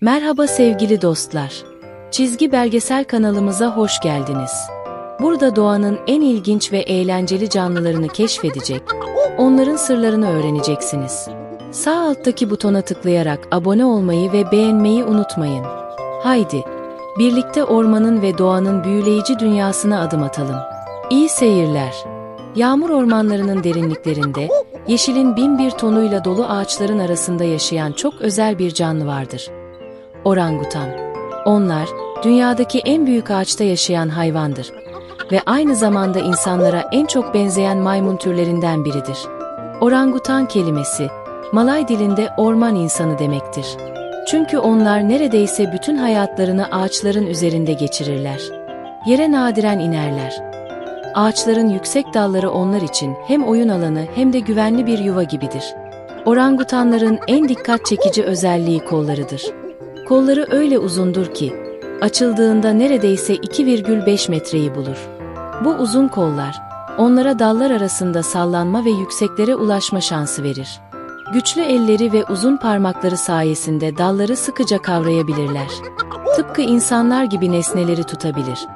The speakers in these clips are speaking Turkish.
Merhaba sevgili dostlar. Çizgi belgesel kanalımıza hoş geldiniz. Burada doğanın en ilginç ve eğlenceli canlılarını keşfedecek, onların sırlarını öğreneceksiniz. Sağ alttaki butona tıklayarak abone olmayı ve beğenmeyi unutmayın. Haydi, birlikte ormanın ve doğanın büyüleyici dünyasına adım atalım. İyi seyirler. Yağmur ormanlarının derinliklerinde, yeşilin bin bir tonuyla dolu ağaçların arasında yaşayan çok özel bir canlı vardır. Orangutan. Onlar, dünyadaki en büyük ağaçta yaşayan hayvandır ve aynı zamanda insanlara en çok benzeyen maymun türlerinden biridir. Orangutan kelimesi, Malay dilinde orman insanı demektir. Çünkü onlar neredeyse bütün hayatlarını ağaçların üzerinde geçirirler. Yere nadiren inerler. Ağaçların yüksek dalları onlar için hem oyun alanı hem de güvenli bir yuva gibidir. Orangutanların en dikkat çekici özelliği kollarıdır. Kolları öyle uzundur ki, açıldığında neredeyse 2,5 metreyi bulur. Bu uzun kollar, onlara dallar arasında sallanma ve yükseklere ulaşma şansı verir. Güçlü elleri ve uzun parmakları sayesinde dalları sıkıca kavrayabilirler. Tıpkı insanlar gibi nesneleri tutabilir.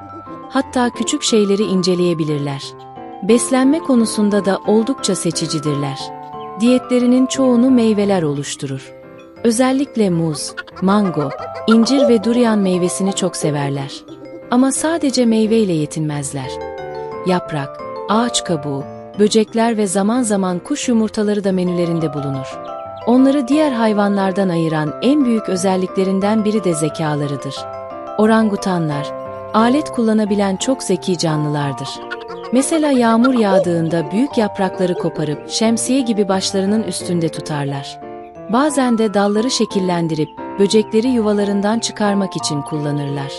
Hatta küçük şeyleri inceleyebilirler. Beslenme konusunda da oldukça seçicidirler. Diyetlerinin çoğunu meyveler oluşturur. Özellikle muz, mango, incir ve durian meyvesini çok severler. Ama sadece meyveyle yetinmezler. Yaprak, ağaç kabuğu, böcekler ve zaman zaman kuş yumurtaları da menülerinde bulunur. Onları diğer hayvanlardan ayıran en büyük özelliklerinden biri de zekalarıdır. Orangutanlar, alet kullanabilen çok zeki canlılardır. Mesela yağmur yağdığında büyük yaprakları koparıp şemsiye gibi başlarının üstünde tutarlar. Bazen de dalları şekillendirip böcekleri yuvalarından çıkarmak için kullanırlar.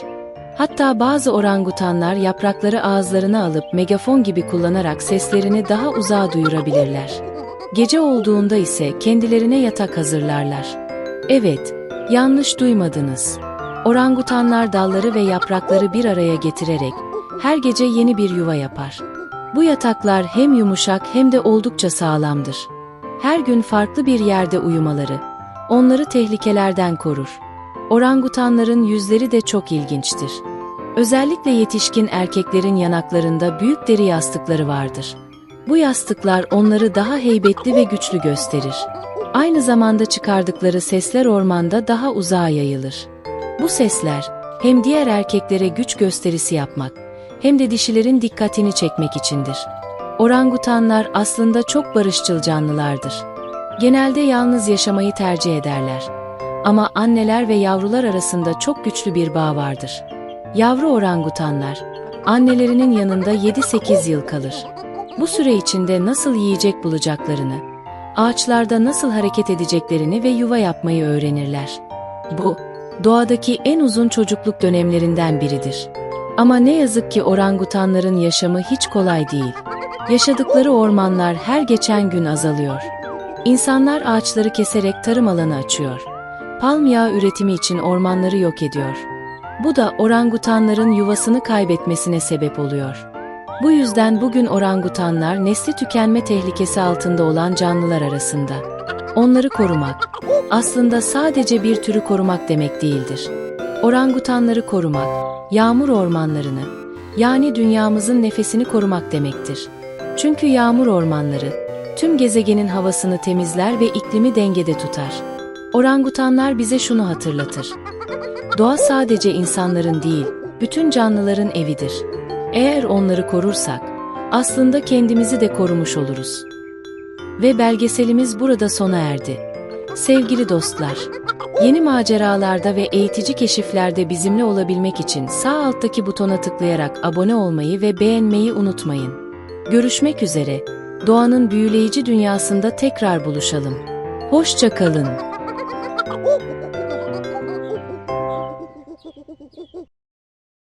Hatta bazı orangutanlar yaprakları ağızlarına alıp megafon gibi kullanarak seslerini daha uzağa duyurabilirler. Gece olduğunda ise kendilerine yatak hazırlarlar. Evet, yanlış duymadınız. Orangutanlar dalları ve yaprakları bir araya getirerek her gece yeni bir yuva yapar. Bu yataklar hem yumuşak hem de oldukça sağlamdır. Her gün farklı bir yerde uyumaları onları tehlikelerden korur. Orangutanların yüzleri de çok ilginçtir. Özellikle yetişkin erkeklerin yanaklarında büyük deri yastıkları vardır. Bu yastıklar onları daha heybetli ve güçlü gösterir. Aynı zamanda çıkardıkları sesler ormanda daha uzağa yayılır. Bu sesler hem diğer erkeklere güç gösterisi yapmak hem de dişilerin dikkatini çekmek içindir. Orangutanlar aslında çok barışçıl canlılardır. Genelde yalnız yaşamayı tercih ederler. Ama anneler ve yavrular arasında çok güçlü bir bağ vardır. Yavru orangutanlar, annelerinin yanında 7-8 yıl kalır. Bu süre içinde nasıl yiyecek bulacaklarını, ağaçlarda nasıl hareket edeceklerini ve yuva yapmayı öğrenirler. Bu, doğadaki en uzun çocukluk dönemlerinden biridir. Ama ne yazık ki orangutanların yaşamı hiç kolay değil. Yaşadıkları ormanlar her geçen gün azalıyor. İnsanlar ağaçları keserek tarım alanı açıyor. Palm yağı üretimi için ormanları yok ediyor. Bu da orangutanların yuvasını kaybetmesine sebep oluyor. Bu yüzden bugün orangutanlar nesli tükenme tehlikesi altında olan canlılar arasında. Onları korumak aslında sadece bir türü korumak demek değildir. Orangutanları korumak, yağmur ormanlarını, yani dünyamızın nefesini korumak demektir. Çünkü yağmur ormanları tüm gezegenin havasını temizler ve iklimi dengede tutar. Orangutanlar bize şunu hatırlatır. Doğa sadece insanların değil, bütün canlıların evidir. Eğer onları korursak, aslında kendimizi de korumuş oluruz. Ve belgeselimiz burada sona erdi. Sevgili dostlar, yeni maceralarda ve eğitici keşiflerde bizimle olabilmek için sağ alttaki butona tıklayarak abone olmayı ve beğenmeyi unutmayın. Görüşmek üzere, doğanın büyüleyici dünyasında tekrar buluşalım. Hoşça kalın.